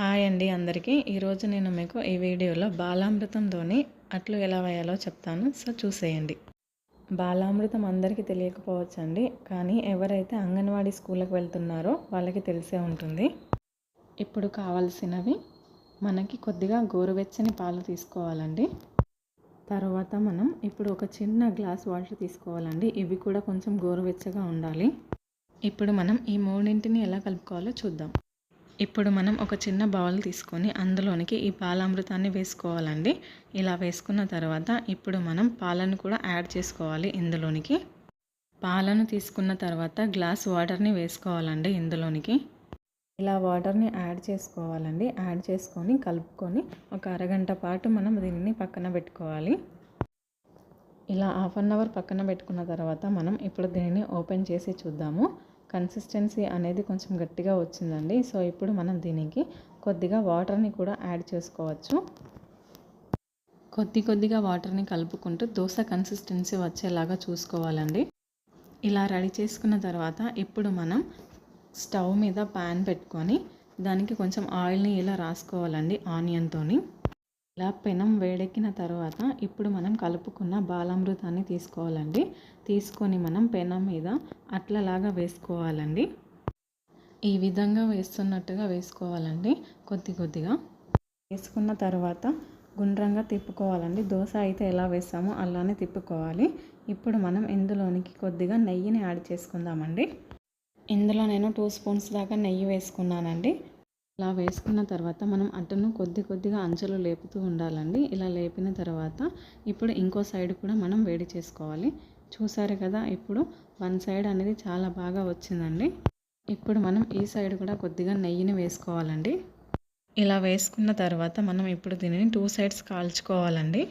Hi అండి అందరికీ. ఈరోజు నేను మీకు ఈ వీడియోలో బాలామృతంతోని అట్లు ఎలా వేయాలో చెప్తాను. సో చూసేయండి. బాలామృతం అందరికీ తెలియకపోవచ్చండి. కానీ ఎవరైతే అంగన్వాడీ స్కూల్కి వెళ్తున్నారో వాళ్ళకి తెలిసే ఉంటుంది. ఇప్పుడు కావాల్సినవి మనకి కొద్దిగా గోరువెచ్చని పాలు తీసుకోవాలండి. తర్వాత మనం ఇప్పుడు ఒక చిన్న గ్లాస్ వాటర్ తీసుకోవాలండి. ఇవి కూడా కొంచెం గోరువెచ్చగా ఉండాలి. ఇప్పుడు మనం ఈ మూడింటిని ఎలా కలుపుకోవాలో చూద్దాం. ఇప్పుడు మనం ఒక చిన్న బౌల్ తీసుకొని అందులోనికి ఈ పాలామృతాన్ని వేసుకోవాలండి. ఇలా వేసుకున్న తర్వాత ఇప్పుడు మనం పాలను కూడా యాడ్ చేసుకోవాలి ఇందులోనికి. పాలను తీసుకున్న తర్వాత గ్లాస్ వాటర్ని వేసుకోవాలండి ఇందులోనికి. ఇలా వాటర్ని యాడ్ చేసుకోవాలండి. యాడ్ చేసుకొని కలుపుకొని ఒక అరగంట పాటు మనం దీనిని పక్కన పెట్టుకోవాలి. ఇలా హాఫ్ అన్ అవర్ పక్కన పెట్టుకున్న తర్వాత మనం ఇప్పుడు దీనిని ఓపెన్ చేసి చూద్దాము. కన్సిస్టెన్సీ అనేది కొంచెం గట్టిగా వచ్చిందండి. సో ఇప్పుడు మనం దీనికి కొద్దిగా వాటర్ని కూడా యాడ్ చేసుకోవచ్చు. కొద్ది కొద్దిగా వాటర్ని కలుపుకుంటూ దోశ కన్సిస్టెన్సీ వచ్చేలాగా చూసుకోవాలండి. ఇలా రెడీ చేసుకున్న తర్వాత ఇప్పుడు మనం స్టవ్ మీద ప్యాన్ పెట్టుకొని దానికి కొంచెం ఆయిల్ని ఇలా రాసుకోవాలండి ఆనియన్తోని ఇలా పెనం వేడెక్కిన తర్వాత ఇప్పుడు మనం కలుపుకున్న బాలామృతాన్ని తీసుకోవాలండి. తీసుకొని మనం పెనం మీద అట్లలాగా వేసుకోవాలండి. ఈ విధంగా వేస్తున్నట్టుగా వేసుకోవాలండి. కొద్ది కొద్దిగా వేసుకున్న తర్వాత గుండ్రంగా తిప్పుకోవాలండి. దోశ అయితే ఎలా వేస్తామో అలానే తిప్పుకోవాలి. ఇప్పుడు మనం ఇందులోనికి కొద్దిగా నెయ్యిని యాడ్ చేసుకుందామండి. ఇందులో నేను టూ స్పూన్స్ దాకా నెయ్యి వేసుకున్నానండి. ఇలా వేసుకున్న తర్వాత మనం అట్టను కొద్ది కొద్దిగా అంచెలు లేపుతూ ఉండాలండి. ఇలా లేపిన తర్వాత ఇప్పుడు ఇంకో సైడ్ కూడా మనం వేడి చేసుకోవాలి. చూసారు కదా ఇప్పుడు వన్ సైడ్ అనేది చాలా బాగా వచ్చిందండి. ఇప్పుడు మనం ఈ సైడ్ కూడా కొద్దిగా నెయ్యిని వేసుకోవాలండి. ఇలా వేసుకున్న తర్వాత మనం ఇప్పుడు దీనిని టూ సైడ్స్ కాల్చుకోవాలండి.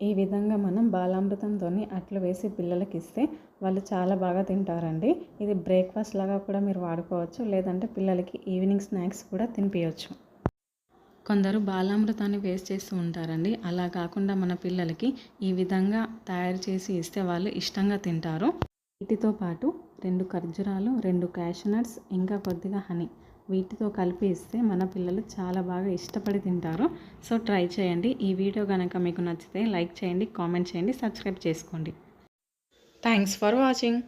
ఈ విధంగా మనం బాలామృతంతో అట్లు వేసి పిల్లలకి ఇస్తే వాళ్ళు చాలా బాగా తింటారండి. ఇది బ్రేక్ఫాస్ట్ లాగా కూడా మీరు వాడుకోవచ్చు. లేదంటే పిల్లలకి ఈవినింగ్ స్నాక్స్ కూడా తినిపించవచ్చు కొందరు బాలామృతాన్ని వేస్ట్ చేస్తూ ఉంటారండి. అలా కాకుండా మన పిల్లలకి ఈ విధంగా తయారు చేసి ఇస్తే వాళ్ళు ఇష్టంగా తింటారు. వీటితో పాటు రెండు ఖర్జూరాలు రెండు క్యాషనట్స్ ఇంకా కొద్దిగా హనీ. వీటితో కలిపి ఇస్తే మన పిల్లలు చాలా బాగా ఇష్టపడి తింటారు. సో ట్రై చేయండి. ఈ వీడియో కనుక మీకు నచ్చితే లైక్ చేయండి కామెంట్ చేయండి సబ్స్క్రైబ్ చేసుకోండి. Thanks for watching.